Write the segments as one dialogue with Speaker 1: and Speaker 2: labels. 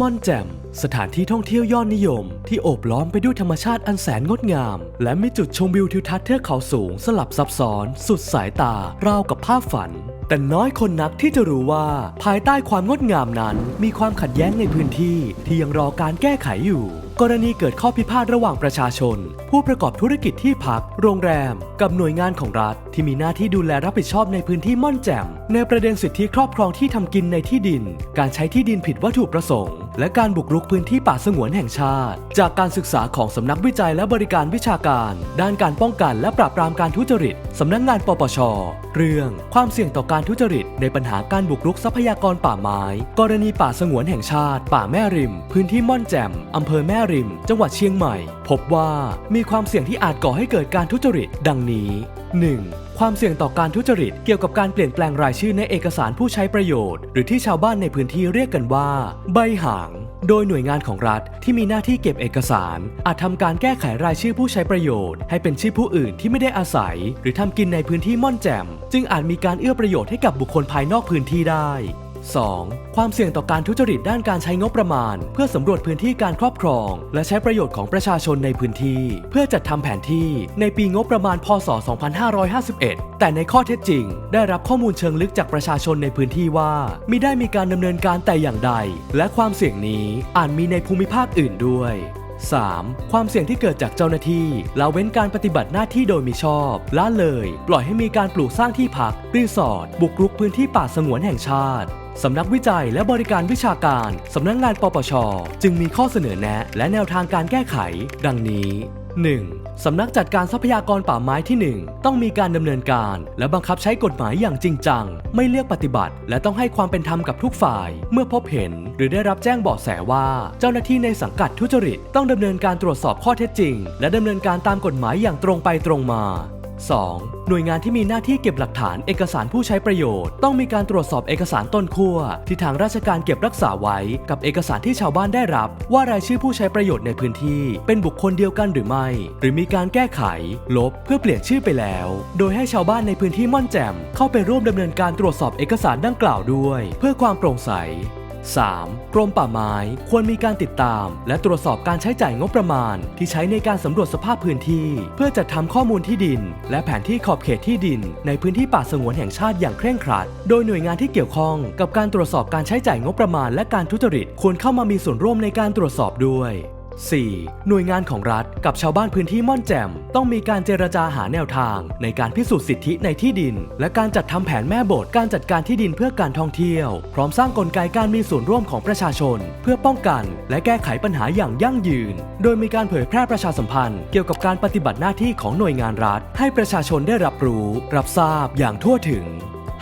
Speaker 1: ม่อนแจ่มสถานที่ท่องเที่ยวยอดนิยม ที่โอบล้อมไปด้วยธรรมชาติอันแสนงดงาม และมีจุดชมวิวทิวทัศน์เทือกเขาสูง สลับซับซ้อน สุดสายตาราวกับภาพฝัน แต่น้อยคนนักที่จะรู้ว่า ภายใต้ความงดงามนั้น มีความขัดแย้งในพื้นที่ที่ยังรอการแก้ไขอยู่ กรณีเกิดข้อพิพาทระหว่างประชาชน ผู้ประกอบธุรกิจที่พัก โรงแรม กับหน่วยงานของรัฐ ที่มีหน้าที่ดูแลรับผิดชอบในพื้นที่ม่อนแจ่ม ในประเด็นสิทธิครอบครองที่ทำกินในที่ดิน การใช้ที่ดินผิดวัตถุประสงค์ และการบุกรุกพื้นที่ป่าสงวนแห่งชาติ จากการศึกษาของสำนักวิจัยและบริการวิชาการ ด้านการป้องกันและปราบปรามการทุจริตสำนักงานปปช เรื่อง ความเสี่ยงต่อการทุจริต ในปัญหาการบุกรุกทรัพยากรป่าไม้ กรณีป่าสงวนแห่งชาติ ป่าแม่ริม พื้นที่ม่อนแจ่มอำเภอแม่ริม จังหวัดเชียงใหม่ พบว่ามีความเสี่ยงที่อาจก่อให้เกิดการทุจริต ดังนี้ 1. ความเสี่ยงต่อการทุจริตเกี่ยวกับการเปลี่ยนแปลงรายชื่อในเอกสารผู้ใช้ประโยชน์ หรือที่ชาวบ้านในพื้นที่เรียกกันว่า ใบหาง โดยหน่วยงานของรัฐที่มีหน้าที่เก็บเอกสาร อาจทำการแก้ไขรายชื่อผู้ใช้ประโยชน์ ให้เป็นชื่อผู้อื่นที่ไม่ได้อาศัย หรือทำกินในพื้นที่ม่อนแจ่มจึงอาจมีการเอื้อประโยชน์ให้กับบุคคลภายนอกพื้นที่ได้ 2. ความเสี่ยงต่อการทุจริตด้านการใช้งบประมาณ เพื่อสำรวจพื้นที่การครอบครอง และใช้ประโยชน์ของประชาชนในพื้นที่ เพื่อจัดทำแผนที่ในปีงบประมาณ พศ 2551 แต่ในข้อเท็จจริง ได้รับข้อมูลเชิงลึกจากประชาชนในพื้นที่ว่ามิได้มีการดำเนินการแต่อย่างใด และความเสี่ยงนี้อาจมีในภูมิภาคอื่นด้วย 3. ความเสี่ยงที่เกิดจากเจ้าหน้าที่ละเว้นการปฏิบัติหน้าที่โดยมิชอบละเลย ปล่อยให้มีการปลูกสร้างที่พักรีสอร์ทบุกรุกพื้นที่ป่าสงวนแห่งชาติ สำนักวิจัยและบริการวิชาการ สำนักงงานปปช จึงมีข้อเสนอแนะและแนวทางการแก้ไข ดังนี้ 1. สำนักจัดการทรัพยากรป่าไม้ที่ 1 ต้องมีการดำเนินการ และบังคับใช้กฎหมายอย่างจริงจัง ไม่เลือกปฏิบัติ และต้องให้ความเป็นธรรมกับทุกฝ่าย เมื่อพบเห็น หรือได้รับแจ้งเบาะแสว่า เจ้าหน้าที่ในสังกัดทุจริต ต้องดำเนินการตรวจสอบข้อเท็จจริง และดำเนินการตามกฎหมายอย่างตรงไปตรงมา 2. หน่วยงานที่มีหน้าที่เก็บหลักฐานเอกสารผู้ใช้ประโยชน์ ต้องมีการตรวจสอบเอกสารต้นขั้วที่ทางราชการเก็บรักษาไว้ กับเอกสารที่ชาวบ้านได้รับ ว่ารายชื่อผู้ใช้ประโยชน์ในพื้นที่ เป็นบุคคลเดียวกันหรือไม่ หรือมีการแก้ไข ลบเพื่อเปลี่ยนชื่อไปแล้ว โดยให้ชาวบ้านในพื้นที่ม่อนแจ่มเข้าไปร่วมดำเนินการตรวจสอบเอกสารดังกล่าวด้วย เพื่อความโปร่งใส 3. กรมป่าไม้ควรมีการติดตาม และตรวจสอบการใช้จ่ายงบประมาณ ที่ใช้ในการสำรวจสภาพพื้นที่ เพื่อจัดทำข้อมูลที่ดิน และแผนที่ขอบเขตที่ดิน ในพื้นที่ป่าสงวนแห่งชาติอย่างเคร่งครัด โดยหน่วยงานที่เกี่ยวข้องกับการตรวจสอบการใช้จ่ายงบประมาณ และการทุจริตควรเข้ามามีส่วนร่วมในการตรวจสอบด้วย 4. หน่วยงานของรัฐกับชาวบ้านพื้นที่ม่อนแจ่มต้องมีการเจรจาหาแนวทาง ในการพิสูจน์สิทธิในที่ดิน และการจัดทำแผนแม่บทการจัดการที่ดินเพื่อการท่องเที่ยว พร้อมสร้างกลไกการมีส่วนร่วมของประชาชน เพื่อป้องกัน และแก้ไขปัญหาอย่างยั่งยืน โดยมีการเผยแพร่ประชาสัมพันธ์เกี่ยวกับการปฏิบัติหน้าที่ของหน่วยงานรัฐ ให้ประชาชนได้รับรู้ รับทราบอย่างทั่วถึง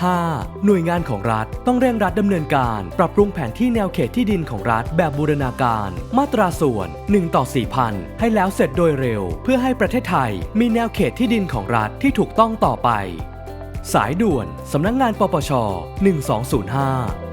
Speaker 1: 5. หน่วยงานของรัฐต้องเร่งรัดดำเนินการ ปรับปรุงแผนที่แนวเขตที่ดินของรัฐแบบบูรณาการ มาตราส่วน 1 ต่อ 4,000 ให้แล้วเสร็จโดยเร็ว เพื่อให้ประเทศไทยมีแนวเขตที่ดินของรัฐที่ถูกต้องต่อไป สายด่วน สำนักงงานปปช 1205